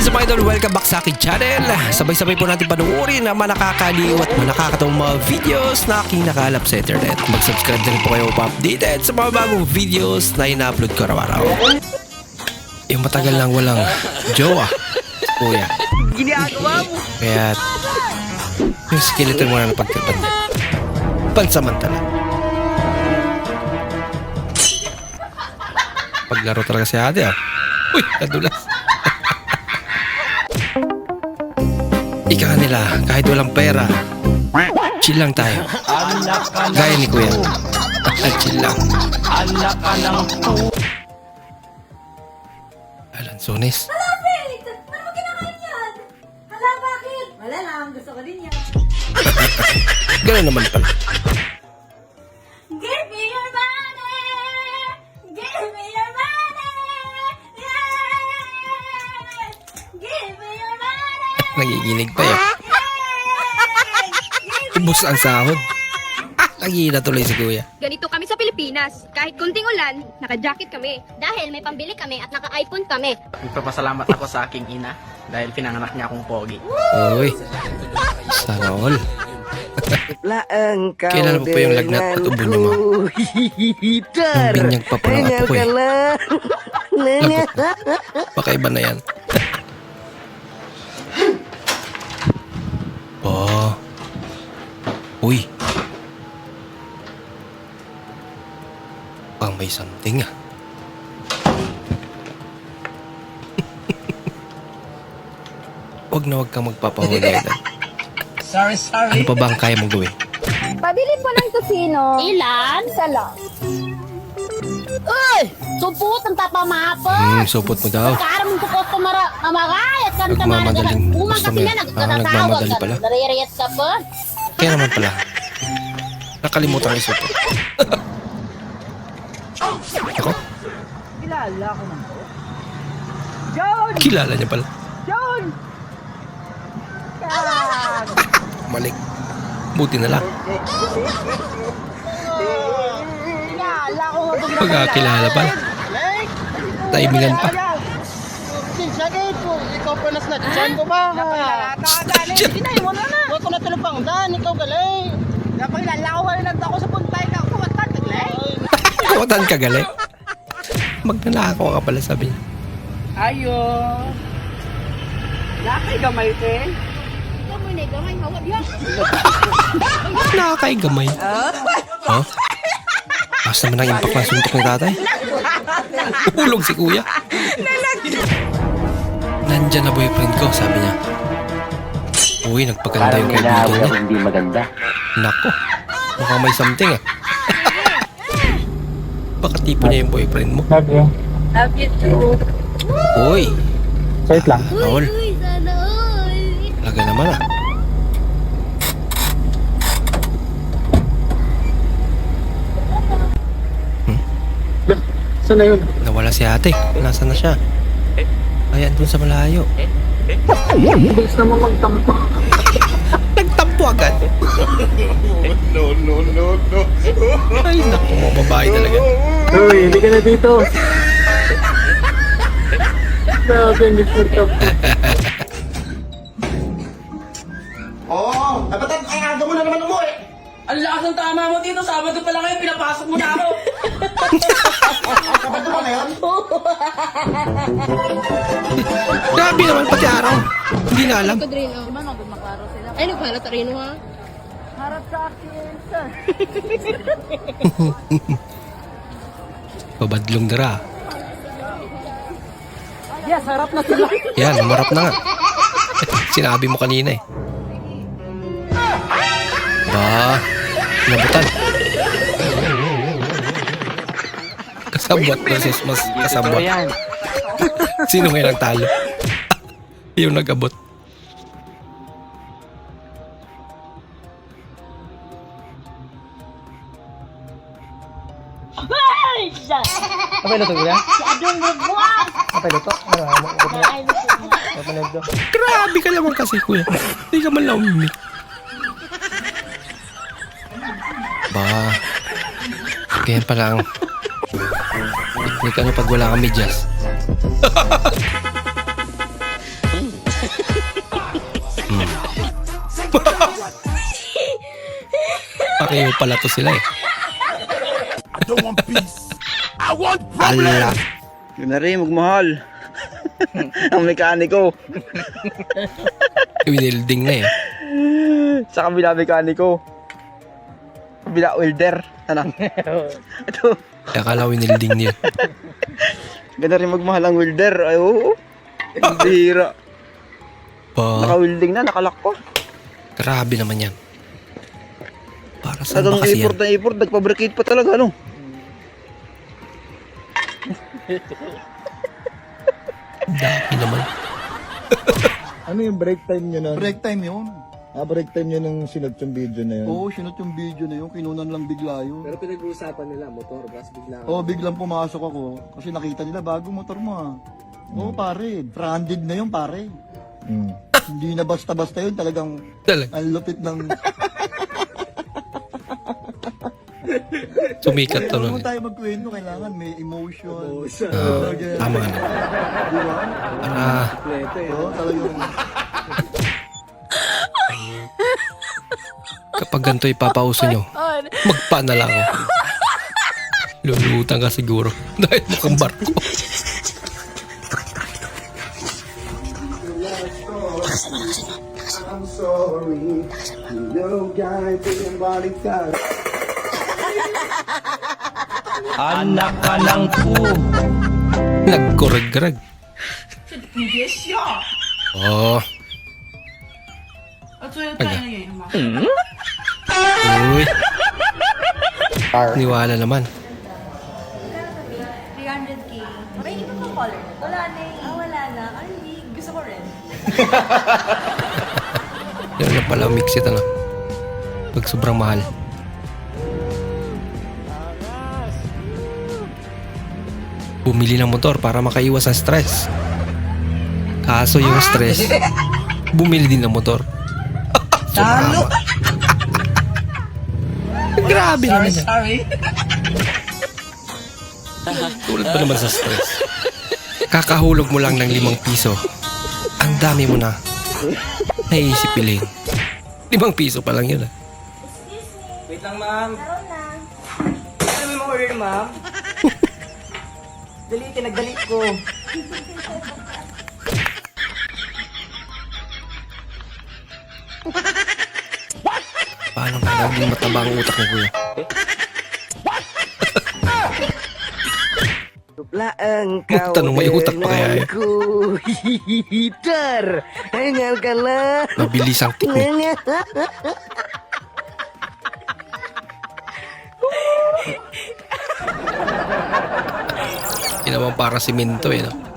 What's up idol? Welcome back sa aking channel. Sabay-sabay po natin panuorin ang mga nakakaliw at mga nakakatawang mga videos na aking nakalap sa internet. Mag-subscribe na rin po kayo pa-updated sa mga bagong videos na ina-upload ko araw-araw. Yung matagal lang walang jowa. Kuya. Ginagawa mo. Kaya yung skeleton mo na napagtripan niya. Pansamantala. Paglaro talaga si ate ah. Uy, nadulas. Nila, kahit walang pera, chill lang tayo. Gaya ni Kuya. chill lang. Alan Sones. Wait! Ano mo kinakain yan? Hala, bakit? Wala lang, gusto ko din yan. Ganun naman pala. Give me your money! Give me your money! Yeah! Give me your money! Nagiginig pa yun. Ubus ang sahod. Ah, nagihina tuloy si Kuya. Ganito kami sa Pilipinas. Kahit kunting ulan, naka-jacket kami. Dahil may pambili kami at naka-iPhone kami. Nagpapasalamat ako sa aking ina dahil pinanganak niya akong pogi. Uy. Sana all. Laang Kailan mo pa yung lagnat at ubo niyo, ma'am? Yung binyag pa po ng apo ko eh. Lagot na. Baka iba na yan. Oh. Uy. Pang may something ah. Huwag na huwag kang magpapahuli. Sorry, sorry. Ano pa ba ang kaya mong gawin? Pabili po ng tosino. Ilan? Isa lang. Uy! Supot ang tapamapo! Hmm, supot mo daw. Karam ko ko tumara mamagay at kan tamara Nagmamadaling Umang kasi na. Ah, nagtatawag nagmamadali pala. Naririyat ka po. Kaya naman pala. Nakalimutan ko isupot. Ako? Kilala ko man to. John! Kilala niya pala. John! Malik. Buti na lang. Pagkakilala pala. Timingan pa. Sakit po, ikaw pa nas na dyan ko ba? Shit. mo na na. Huwag ko na tulog pang dan, ikaw galing. Napakilala ko wala nagtako sa puntay ka. Kumatan, taglay. Kawatan ka galing. Magnanakaw ka pala sabi niya. Ayo. Lakay gamay, te. Gamay, hawag yan. Nakakay gamay. Ha? Basta naman ang impact ng suntok ni tatay. Ulog si kuya. Nandyan na boyfriend ko, sabi niya. Uy, nagpaganda yung kaibigan niya. hindi maganda. Nako, mukhang may something ah. Baka tipo niya yung boyfriend mo. Love you. Love you too. Uy, Wait lang. Raul, Uy, sana all. laga naman ah. Saan na yun? Nawala si ate. Nasaan na siya? Ayan, dun sa malayo. Bilis naman magtampo. Nagtampo agad. no, no, no, no. Ay, naku, mga babae talaga. Uy, hindi ka na dito. Grabe, hindi ko ito. Lakas ng tama mo dito. Sabado pa lang kayo, pinapasok mo na ako. Sabado ba na yun? Grabe naman pati araw. Hindi na alam. Diba magmaklaro sila? Ay, nagpahalat rin ha. Babadlong dara. Yes, harap na sila. Yan, umarap na nga. Sinabi mo kanina eh. Ba, nabutan. Kasabot versus mas kasabot. Sino ngayon ang talo? Yung nag-abot. Kapay na ito, kuya? Si Adong Magbuwang. Kapay na ito? Ano, ano, ano, Ay, luto. kapay na ito. Grabe ka naman kasi kuya. Hindi ka man lang umimik. Ah. Kaya pala ang... Picnic ano pag wala kang medyas. hmm. Pareho pala to sila eh. I don't want peace. I want problems. Ala. Yun na rin, magmahal. ang mekaniko. Winilding na eh. Sa kabila mekaniko. Kabila welder. Ano? Ito. Kaya akala winilding niya. Ganda rin magmahal ang welder. Ay, oo. Ang bihira. Pa, Naka-welding na, nakalak ko. grabe naman yan. Para ba Talagang kasi yan? na effort. Nagpabricate pa talaga, ano? Dami naman. Ano yung break time nyo nun? Break time yun. Ah, break time nyo nung sinot yung video na yun? Oo, sinot yung video na yun. Kinunan lang bigla yun. Pero pinag-uusapan nila, motor, gas bigla. Oo, biglang pumasok ako. Kasi nakita nila, bago motor mo ah. Oo, pare. Branded na yun, pare. Mm. Hindi na basta-basta yun. Talagang Talaga. ang lupit ng... Sumikat to Kaya nun. mo tayo magkwento, kailangan may emotion. Ah, tama na. Di ba? Ah, Oo, talagang... kapag ganito ipapauso nyo, magpa na lang ako. Lulutan ka siguro. Dahil mukhang barko. I'm sorry. You know, guy, pinabalik ka. Nagkurag-kurag. Oh. Uy. Niwala naman. 300k. May iba pang color. Wala na eh. Ah, wala na. Ay, hindi. Gusto ko rin. Yan na pala mix it ano. Pag sobrang mahal. Bumili ng motor para makaiwas sa stress. Kaso yung stress, bumili din ng motor. Talo! Grabe naman yan. Tulad pa naman sa stress. Kakahulog mo lang ng limang piso. Ang dami mo na. Naisip pilin. Limang piso pa lang yun ah. Meron na. Ano mo order, ma'am? Dali, tinagdalit ko. Naging mataba ang utak ni kuya? Laang kau Tanong may utak pa kaya eh. denganku. Hider. Hingalkanlah. Mabilis ang teknik. Ginawang para simento eh. No?